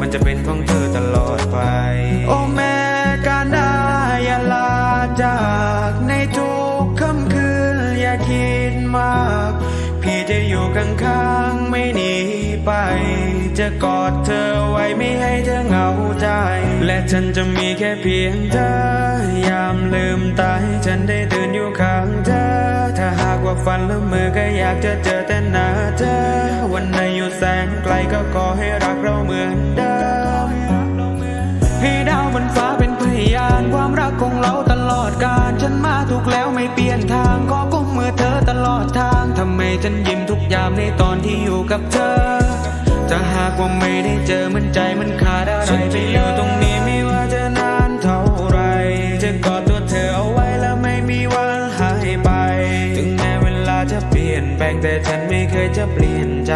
มันจะเป็นของเธอตลอดไป โอ้แม่การได้อย่าลาจากในทุกค่ำคืนอย่าคิดมาก พี่จะอยู่ข้างๆไม่หนีไป จะกอดเธอไว้ไม่ให้เธอเหงาใจ และฉันจะมีแค่เพียงเธอ ยามลืมตาให้ฉันได้ตื่นอยู่ข้างเธอ ถ้าหากว่าฝันและมือก็อยากจะเจอแต่หน้าเธอวันไหน แสนไกลก็ขอให้รักเราเหมือนเดิมให้ดาวบนฟ้าเป็นพยานความรักของเราตลอดกาลฉันมาถูกแล้วไม่เปลี่ยนทางขอกุมมือเธอตลอดทางทำไมฉันยิ้มทุกยามในตอนที่อยู่กับเธอถ้าหากว่าไม่ได้เจอมันใจมันขาดอะไรฉันจะอยู่ตรงนี้ไม่ว่าจะนานเท่าไรจะกอดตัวเธอเอาไว้แล้วไม่มีวันหายไป ถึงแม้เวลาจะเปลี่ยนแปลงแต่ฉันไม่เคยจะเปลี่ยนใจ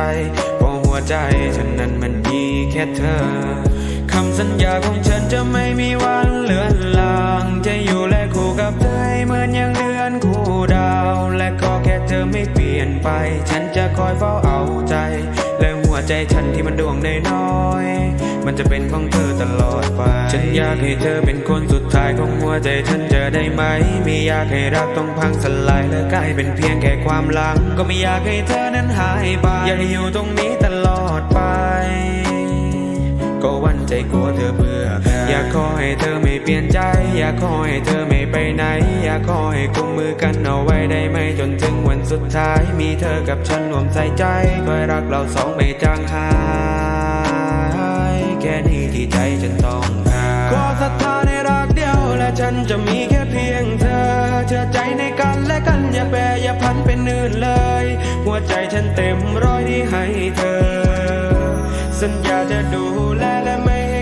วใจฉันนั้นมันมีแค่เธอ คำสัญญาของฉันจะไม่มีวันเลือนลาง จะอยู่และคู่กับเธอเหมือนอย่างเดือนคู่ดาว และก็แค่เธอไม่เปลี่ยนไป ฉันจะคอยเฝ้าเอาใจ และหัวใจฉันที่มันดวงน้อยมันจะเป็นของเธอตลอดไป ฉันอยากให้เธอเป็นคนสุดท้ายของหัวใจฉันจะได้ไหม ไม่อยากให้รักต้องพังสลายและกลายเป็นเพียงแค่ความหลัง ก็ไม่อยากให้เธอนั้นหายไป อยากให้อยู่ตรงนี้ตลอด ใจกลัวเธอเบื่อ อยากขอให้เธอไม่เปลี่ยนใจ อยากขอให้เธอไม่ไปไหน อยากขอให้กุมมือกันเอาไว้ได้ไหมจนถึงวันสุดท้าย มีเธอกับฉันรวมใส่ใจคอยรักเราสองไม่จางหายแค่นี้ที่ใจฉันต้องการขอศรัทธาในรักเดียวและฉันจะมีแค่เพียงเธอ เชื่อใจในกันและกันอย่าแปรอย่าพันเป็นอื่นเลย หัวใจฉันเต็มร้อยที่ให้เธอ สัญญาจะดูแลและไม่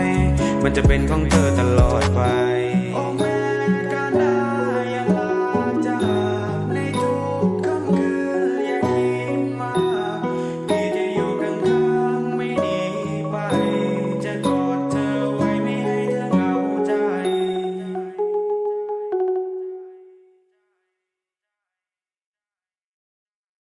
ย มันจะเป็นของเธอตลอดไป